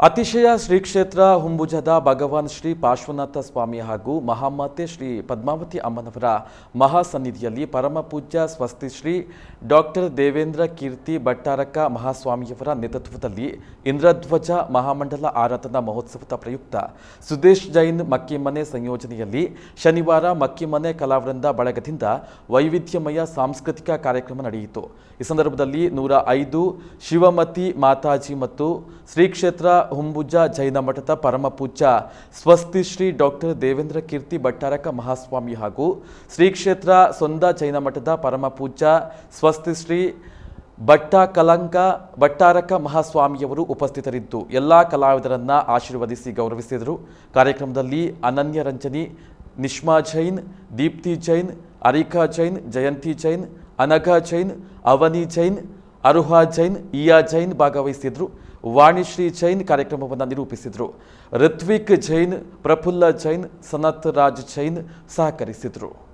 ಅತಿಶಯ ಶ್ರೀ ಕ್ಷೇತ್ರ ಹುಂಬುಜದ ಭಗವಾನ್ ಶ್ರೀ ಪಾರ್ಶ್ವನಾಥ ಸ್ವಾಮಿ ಹಾಗೂ ಮಹಾಮಾತೆ ಶ್ರೀ ಪದ್ಮಾವತಿ ಅಮ್ಮನವರ ಮಹಾಸನ್ನಿಧಿಯಲ್ಲಿ ಪರಮ ಪೂಜ್ಯ ಸ್ವಸ್ತಿ ಶ್ರೀ ಡಾಕ್ಟರ್ ದೇವೇಂದ್ರ ಕೀರ್ತಿ ಭಟ್ಟಾರಕ ಮಹಾಸ್ವಾಮಿಯವರ ನೇತೃತ್ವದಲ್ಲಿ ಇಂದ್ರಧ್ವಜ ಮಹಾಮಂಡಲ ಆರಾಧನಾ ಮಹೋತ್ಸವದ ಪ್ರಯುಕ್ತ ಸುದೇಶ್ ಜೈನ್ ಮಕ್ಕಿಮನೆ ಸಂಯೋಜನೆಯಲ್ಲಿ ಶನಿವಾರ ಮಕ್ಕಿಮನೆ ಕಲಾವೃಂದ ಬಳಗದಿಂದ ವೈವಿಧ್ಯಮಯ ಸಾಂಸ್ಕೃತಿಕ ಕಾರ್ಯಕ್ರಮ ನಡೆಯಿತು. ಈ ಸಂದರ್ಭದಲ್ಲಿ ನೂರ ಐದು ಶಿವಮತಿ ಮಾತಾಜಿ ಮತ್ತು ಶ್ರೀ ಕ್ಷೇತ್ರ ಹುಂಬುಜ ಜೈನ ಮಠದ ಪರಮ ಪೂಜ್ಯ ಸ್ವಸ್ತಿ ಶ್ರೀ ಡಾಕ್ಟರ್ ದೇವೇಂದ್ರ ಕೀರ್ತಿ ಭಟ್ಟಾರಕ ಮಹಾಸ್ವಾಮಿ ಹಾಗೂ ಶ್ರೀ ಕ್ಷೇತ್ರ ಸೊಂದ ಜೈನ ಮಠದ ಪರಮ ಪೂಜ್ಯ ಸ್ವಸ್ತಿ ಶ್ರೀ ಭಟ್ಟ ಕಲಂಕ ಭಟ್ಟಾರಕ ಮಹಾಸ್ವಾಮಿಯವರು ಉಪಸ್ಥಿತರಿದ್ದು ಎಲ್ಲ ಕಲಾವಿದರನ್ನ ಆಶೀರ್ವದಿಸಿ ಗೌರವಿಸಿದರು. ಕಾರ್ಯಕ್ರಮದಲ್ಲಿ ಅನನ್ಯ ರಂಜನಿ, ನಿಷ್ಮಾ ಜೈನ್, ದೀಪ್ತಿ ಜೈನ್, ಅರಿಕಾ ಜೈನ್, ಜಯಂತಿ ಜೈನ್, ಅನಘಾ ಜೈನ್, ಅವನಿ ಜೈನ್, ಅರುಹಾ ಜೈನ್ ಇಯಾ ಜೈನ್ ಭಾಗವಹಿಸಿದ್ರು. ವಾಣಿಶ್ರೀ ಜೈನ್ ಕಾರ್ಯಕ್ರಮವನ್ನು ನಿರೂಪಿಸಿದರು. ಋತ್ವಿಕ್ ಜೈನ್ ಪ್ರಫುಲ್ಲ ಜೈನ್ ಸನತ್ ರಾಜ್ ಜೈನ್ ಸಹಕರಿಸಿದರು.